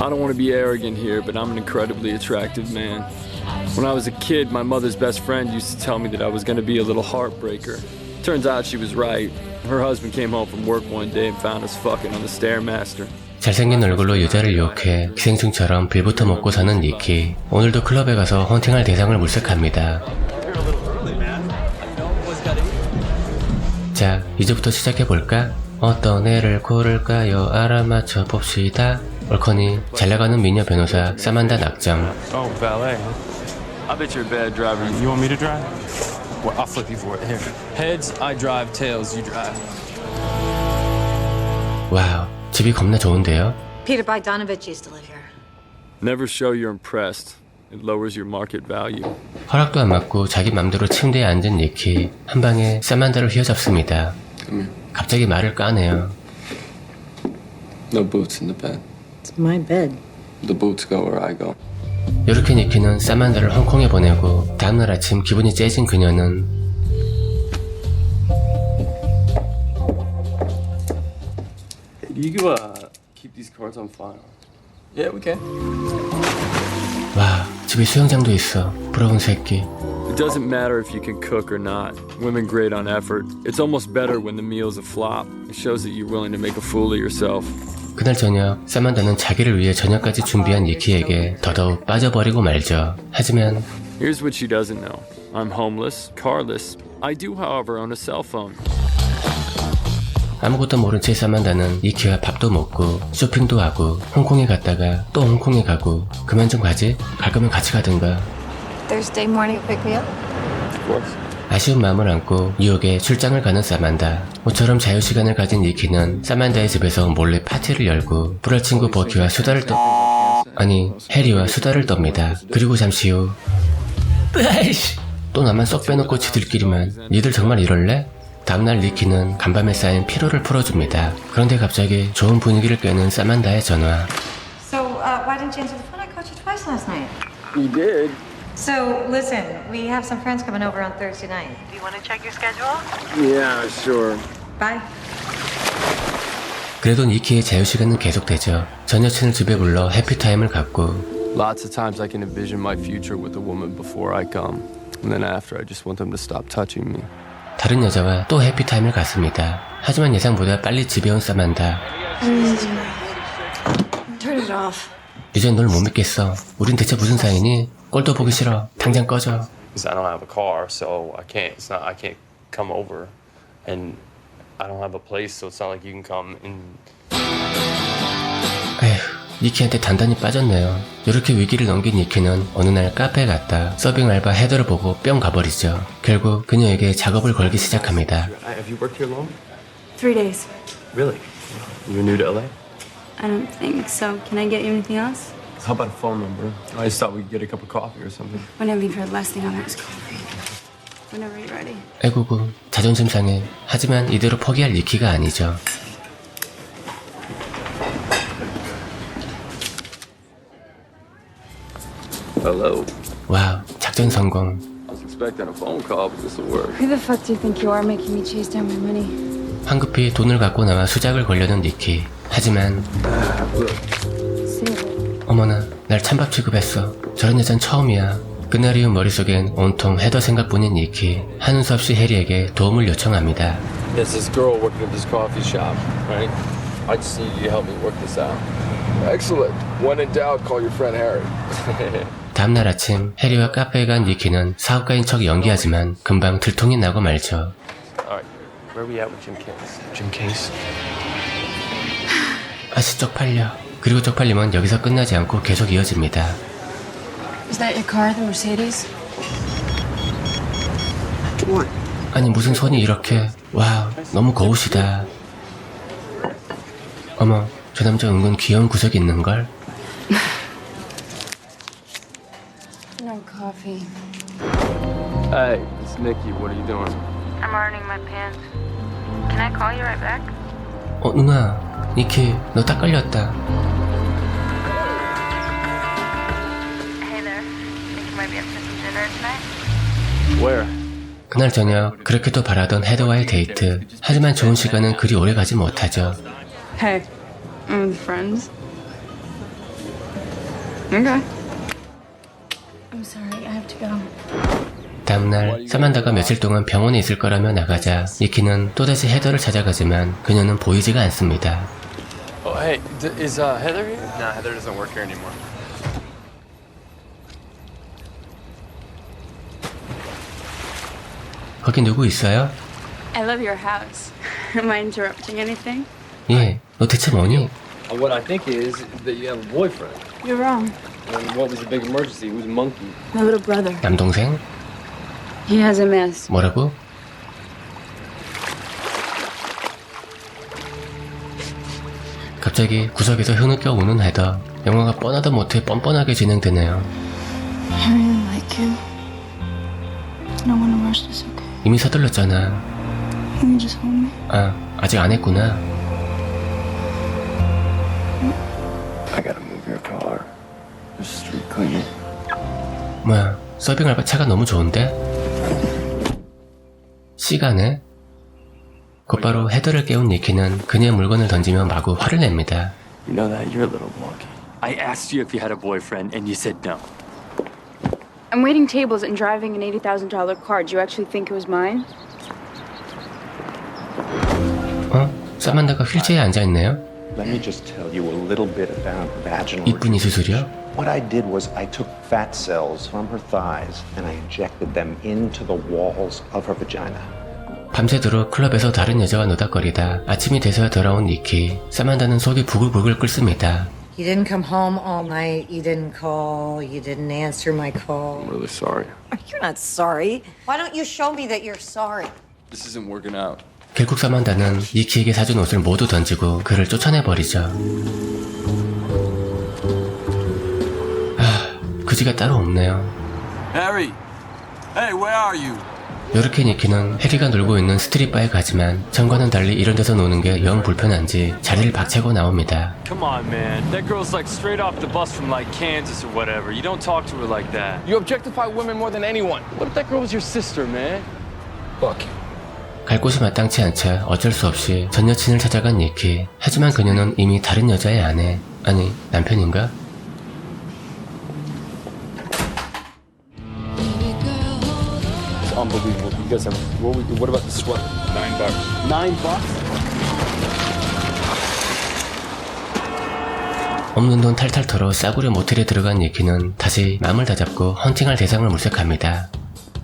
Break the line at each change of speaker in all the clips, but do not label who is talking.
I don't want to be arrogant here, but I'm an incredibly attractive man. When I was a kid, my mother's best friend used to tell me that I was going to be a little heartbreaker. Turns out she was right. Her husband came home from work one day and found us fucking on the Stairmaster.
잘생긴 얼굴로 여자를 유혹해 기생충처럼 빌부터 먹고 사는 니키. 오늘도 클럽에 가서 헌팅할 대상을 물색합니다. 자, 이제부터 시작해볼까? 어떤 애를 고를까요? 알아맞혀 봅시다. 얼커니 잘 나가는 미녀 변호사 사만다 낙점.
Oh, valet.
I bet you're a bad driver.
You want me to drive? Well, I'll flip you for it. Here. Heads, I drive. Tails, you drive.
와우, 집이 겁나 좋은데요?
Peter Bogdanovich used to live here.
Never show you're impressed. It lowers your market value.
허락도 안 받고 자기 맘대로 침대에 앉은 니키 한 방에 사만다를 휘어잡습니다. 갑자기 말을 까네요.
No boots in the bed.
It's my bed.
The boots go where I go.
이렇게 니키는 사만다를 홍콩에 보내고 다음날 아침 기분이 째진 그녀는
Hey, do you uh, keep these cards on file?
Yeah, we can.
와 집에 수영장도 있어 부러운 새끼
It doesn't matter if you can cook or not. Women grade on effort. It's almost better when the meal's a flop. It shows that you're willing to make a fool of yourself.
그날 저녁 사만다는 자기를 위해 저녁까지 준비한 니키에게 더더욱 빠져버리고 말죠 하지만
Here's what she doesn't know. I'm homeless, carless. I do, however, own a cell phone.
아무것도 모른 채 사만다는 니키와 밥도 먹고 쇼핑도 하고 홍콩에 갔다가 또 홍콩에 가고 그만 좀 가지 갈 거면 같이 가든가
Thursday morning, pick me up.
Of course.
아쉬운 마음을 안고 뉴욕에 출장을 가는 사만다. 모처럼 자유시간을 가진 니키는 사만다의 집에서 몰래 파티를 열고 불알 친구 버키와 수다를 떠... 아니 해리와 수다를 떱니다. 그리고 잠시 후 또 나만 쏙 빼놓고 지들끼리만 니들 정말 이럴래? 다음날 니키는 간밤에 쌓인 피로를 풀어줍니다. 그런데 갑자기 좋은 분위기를 깨는 사만다의 전화.
So, uh, why didn't you answer the phone? I called you twice last night.
You did?
So, listen, we have some friends coming over on Thursday night. Do you want to check your schedule?
Yeah, sure.
Bye.
그래도 니키의 자유 시간은 계속되죠. 전 여친을 집에 불러 해피타임을 갖고
Lots of times I can envision my future with a woman before I come. And then after, I just want them to stop touching me.
다른 여자와 또 해피타임을 갖습니다. 하지만 예상보다 빨리 집에 온 사만다.
Turn it off.
이젠 널못 믿겠어. 우린 대체 무슨 사이니? 꼴도 보기 싫어. 당장 꺼져.
because I don't have a car, so I can't. It's not. I can't come over, and I don't have a place, so it's not like you can come and.
에휴, 니키한테 단단히 빠졌네요. 이렇게 위기를 넘긴 니키는 어느 날 카페에 갔다 서빙 알바 헤더를 보고 뿅 가버리죠. 결국 그녀에게 작업을 걸기 시작합니다.
Have you worked here long?
Three days.
Really? You're new to LA?
I don't think so. Can I get you anything else?
How about a phone number? I just thought we could get a cup of coffee or something.
Whenever you've heard, last thing on there is coffee. Whenever you're ready.
에구구 자존심 상해. 하지만 이대로 포기할 니키가 아니죠.
Hello.
와우, 작전 성공.
I was expecting a phone call, but this will work.
Who the fuck do you think you are making me chase down my money?
황급히 돈을 갖고 나와 수작을 걸려는 니키. 하지만
it.
어머나 날 찬밥 취급했어. 저런 여잔 처음이야. 그날 이후 머릿속엔 온통 헤더 생각뿐인 니키. 하는 수 없이 해리에게 도움을 요청합니다.
There's this girl working at this coffee shop, right? I just need you to help me work this out. Excellent. When in doubt, call your friend Harry.
다음날 아침 해리와 카페에 간 니키는 사업가인 척 연기하지만 금방 들통이 나고 말죠.
All right. Where are we at with Jim Case? Jim Case?
아시 쪽팔려. 그리고 쪽팔림은 여기서 끝나지 않고 계속 이어집니다.
Is that your car, the Mercedes?
아니 무슨 손이 이렇게 와우 너무 고우시다. 어머 저 남자 은근 귀여운 구석이 있는 걸?
No coffee.
Hey, it's Nikki. What are you doing?
I'm ironing my pants. Can I call you right back?
어 누나 니키 너 딱 걸렸다. 그날 저녁 그렇게도 바라던 헤드와의 데이트. 하지만 좋은 시간은 그리 오래 가지 못하죠.
Hey, I'm with friends. Okay. I'm sorry, I have to go.
다음날 사만다가 며칠 동안 병원에 있을 거라며 나가자 니키는 또다시 헤더를 찾아가지만 그녀는 보이지가 않습니다.
Oh, hey, d- is uh, Heather here?
Nah, Heather doesn't work here anymore.
거기 누구 있어요?
I love your house. Am I interrupting anything?
예, 너 대체 뭐니?
Uh, What I think is that you have a boyfriend.
You're wrong.
And what was the big emergency? Who's monkey?
My little brother.
남동생?
He has a mess.
뭐라고? 갑자기 구석에서 흐느껴 우는 헤더. 영화가 뻔하다 못해 뻔뻔하게 진행되네요.
I really like you. I don't want to rush this, okay?
이미 서둘렀잖아.
Can you just hold me?
아, 아직 안 했구나.
I gotta move your car. The street cleaning.
뭐야, 서빙할 바 차가 너무 좋은데? 시간에? 곧바로 헤더를 깨운 니키는 그녀의 물건을 던지며 마구 화를 냅니다.
You know that? You're a little monkey.
I asked you if you had a boyfriend, and you said no.
I'm waiting tables and driving an $80,000 car. Do you actually think it was mine?
어? 사만다가 휠체어에 앉아있네요?
Let me just tell you a little bit about vaginal
이쁜이 수술이요?
What I did was I took fat cells from her thighs and I injected them into the walls of her vagina.
밤새도록 클럽에서 다른 여자와 노닥거리다 아침이 돼서야 돌아온 니키. 사만다는 속이 부글부글 끓습니다.
You didn't come home all night. You didn't call. You didn't answer my call.
I'm really sorry.
You're not sorry. Why don't you show me that you're sorry?
This isn't working out.
결국 사만다는 니키에게 사준 옷을 모두 던지고 그를 쫓아내버리죠. 아, 그지가 따로 없네요.
Harry! Hey, where are you?
요렇게 니키는 해리가 놀고 있는 스트릿바에 가지만 전과는 달리 이런 데서 노는 게 영 불편한지 자리를 박차고 나옵니다.
Come on, man. That girl's like straight off the bus from like Kansas or whatever. You don't talk to her like that.
You objectify women more than anyone.
What if that girl was your sister, man?
Look,
갈 곳이 마땅치 않자 어쩔 수 없이 전 여친을 찾아간 니키. 하지만 그녀는 이미 다른 여자의 아내, 아니 남편인가?
You guys have. What, we- what about the sweater?
nine bucks.
Nine bucks?
없는 돈 탈탈 털어 싸구려 모텔에 들어간 니키는 다시 마음을 다잡고 헌팅할 대상을 물색합니다.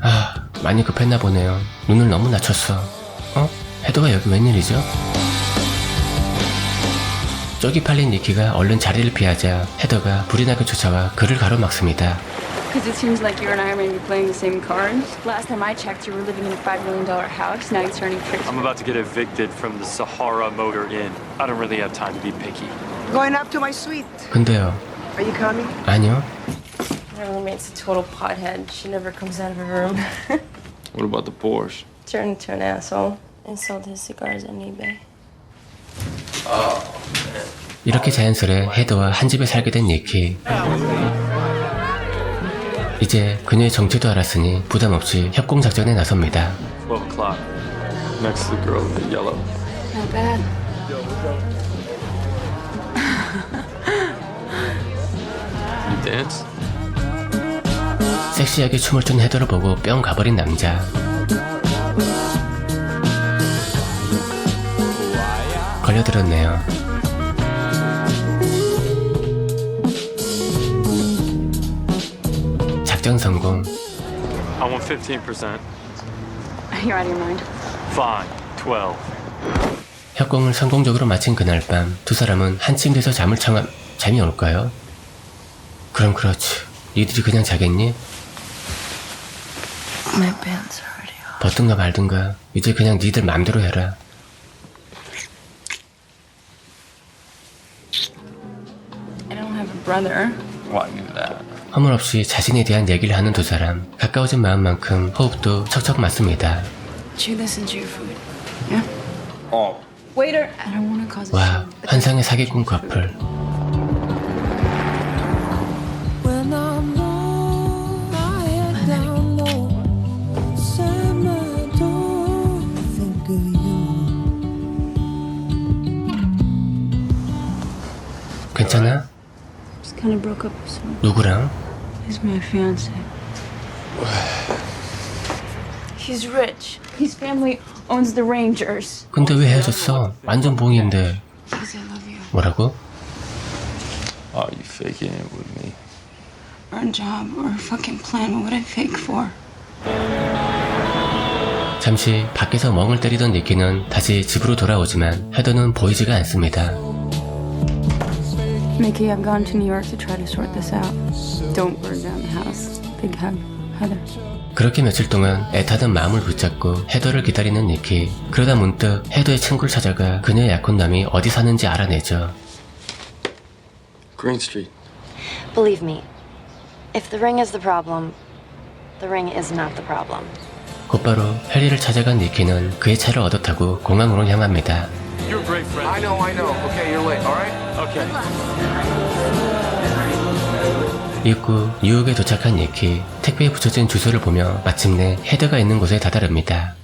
아, 많이 급했나 보네요. 눈을 너무 낮췄어. 어? 헤더가 여기 웬일이죠? 쪽이 팔린 니키가 얼른 자리를 피하자 헤더가 불이 나게 쫓아와 그를 가로막습니다.
Because it seems like you and I are maybe playing the same cards. Last time I checked, you were living in a $5 million house. Now you're turning crazy.
I'm about to get evicted from the Sahara Motor Inn. I don't really have time to be picky.
Going up to my suite.
근데요,
Are you coming?
아니요.
My roommate's a total pothead. She never comes out of her room.
What about the Porsche?
Turned into an asshole and sold his cigars on eBay.
이렇게 자연스레 헤더와 한 집에 살게 된 니키. 이제 그녀의 정체도 알았으니 부담 없이 협공 작전에 나섭니다.
12 o'clock.
Next to the girl in the yellow.
Not bad.
You dance?
섹시하게 춤을 춘 헤더를 보고 뿅 가버린 남자. 걸려들었네요. 작전 성공.
I want 15%.
You're out of your mind.
Fine. 12.
협공을 성공적으로 마친 그날 밤 두 사람은 한 침대에서 잠을 청함 잠이 올까요? 그럼 그렇지. 니들이 그냥 자겠니?
My pants are already off.
버든가 말든가 이제 그냥 니들 맘대로 해라.
I don't have a brother.
Well, I knew that.
허물없이 자신에 대한 얘기를 하는 두 사람 가까워진 마음만큼 호흡도 척척 맞습니다.
Chew this into your food. Yeah?
Oh,
Waiter! I don't want to cause a
와 환상의 사기꾼 커플 괜찮아? 누구랑?
He's my fiance. He's rich. His family owns the Rangers.
근데 왜 헤어졌어? 완전 봉인데.
Because I love you.
뭐라고?
Are you faking it with me?
Or a job or a fucking plan. What would I fake for?
잠시 밖에서 멍을 때리던 니키는 다시 집으로 돌아오지만 헤더는 보이지가 않습니다.
Mickey, I've gone to New York to try to sort this out. Don't burn down the house. Big hug. Heather.
그렇게 며칠 동안 애타던 마음을 붙잡고 헤더를 기다리는 니키. 그러다 문득 헤더의 친구를 찾아가 그녀의 약혼남이 어디 사는지 알아내죠.
Green Street.
Believe me, if the ring is the problem, the ring is not the problem.
곧바로 해리를 찾아간 니키는 그의 차를 얻어 타고 공항으로 향합니다.
You're a great friend.
I know, I know. Okay, you're late, all right?
Okay.
입구 뉴욕에 도착한 니키 택배에 붙여진 주소를 보며 마침내 헤더가 있는 곳에 다다릅니다.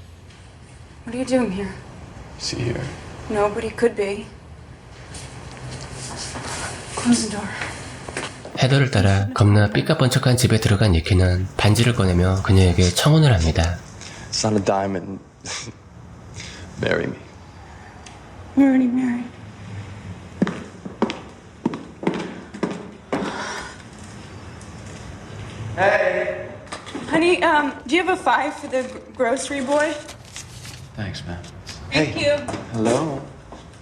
What are you doing here?
See here.
No, but he could be. Close the door.
헤더를 따라 겁나 삐까번쩍한 집에 들어간 니키는 반지를 꺼내며 그녀에게 청혼을 합니다.
It's not a diamond. Marry me.
We're already married. Honey, um, do you have a five for the grocery boy?
Thanks, man.
Thank you.
Hello.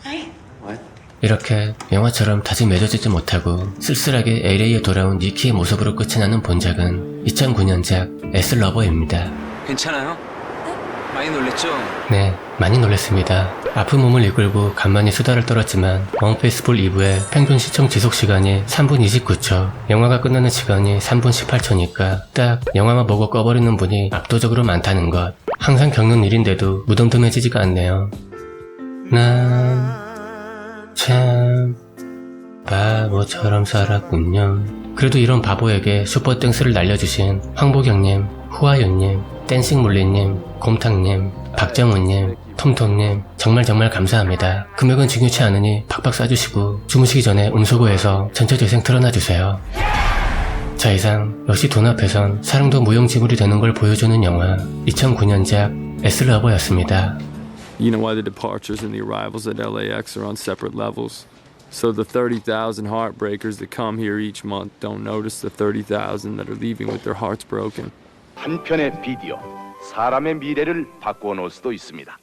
Hi.
What?
이렇게 영화처럼 다시 맺어지지 못하고 쓸쓸하게 LA에 돌아온 니키의 모습으로 끝이 나는 본작은 2009년작 에슬러버입니다.
괜찮아요? 많이 놀랬죠?
네, 많이 놀랐습니다. 아픈 몸을 이끌고 간만에 수다를 떨었지만 원페이스풀 2부의 평균 시청 지속 시간이 3분 29초, 영화가 끝나는 시간이 3분 18초니까 딱 영화만 보고 꺼버리는 분이 압도적으로 많다는 것. 항상 겪는 일인데도 무덤덤해지지가 않네요. 난 참 바보처럼 살았군요. 그래도 이런 바보에게 슈퍼땡스를 날려주신 황보경님, 후아윤님, 댄싱물리님, 곰탕님, 박정우님, 톰톰님 정말 정말 감사합니다. 금액은 중요치 않으니 팍팍 쏴주시고 주무시기 전에 음소거해서 전처재생 틀어놔주세요. 자 이상 역시 돈 앞에선 사랑도 무용지물이 되는 걸 보여주는 영화 2009년작 에슬러버였습니다.
You know why the departures and the arrivals at LAX are on separate levels? So the 30,000 heartbreakers that come here each month don't notice the 30,000 that are leaving with their hearts broken.
한 편의 비디오 사람의 미래를 바꾸어 놓을 수도 있습니다.